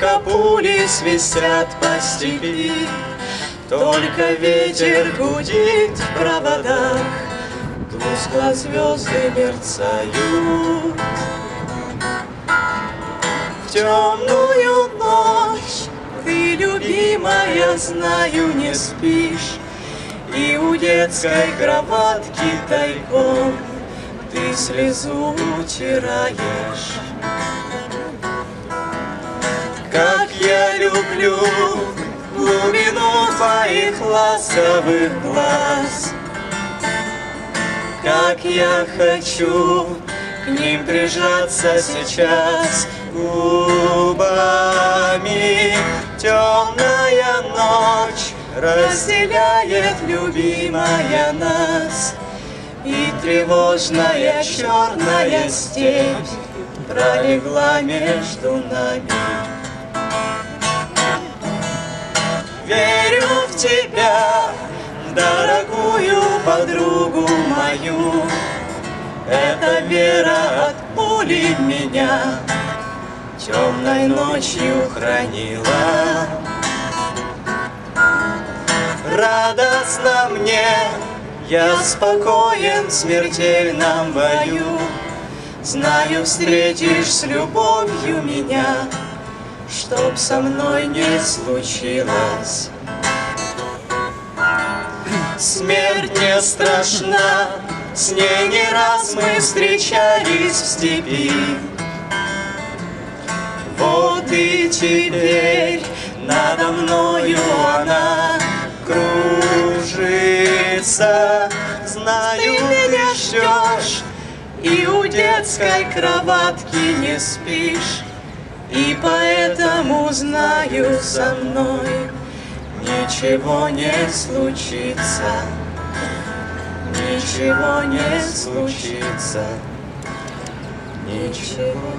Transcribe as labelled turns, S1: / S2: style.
S1: Только пули свистят по степи, Только ветер гудит в проводах, Тускло звезды мерцают. В темную ночь ты, любимая, знаю, не спишь, И у детской кроватки тайком Ты слезу утираешь. Люблю глубину твоих ласковых глаз, Как я хочу к ним прижаться сейчас губами. Темная ночь разделяет любимая нас, И тревожная черная степь пролегла между нами. Верю в тебя, дорогую подругу мою, Эта вера от пули меня темной ночью хранила. Радостно мне, я спокоен смертельном бою, Знаю, встретишь с любовью меня, Чтоб со мной не случилось. Смерть не страшна, с ней не раз мы встречались в степи. Вот и теперь надо мною она кружится. Знаю, ты меня ждешь, и у детской кроватки не спишь. И поэтому знаю со мной Ничего не случится. Ничего не случится. Ничего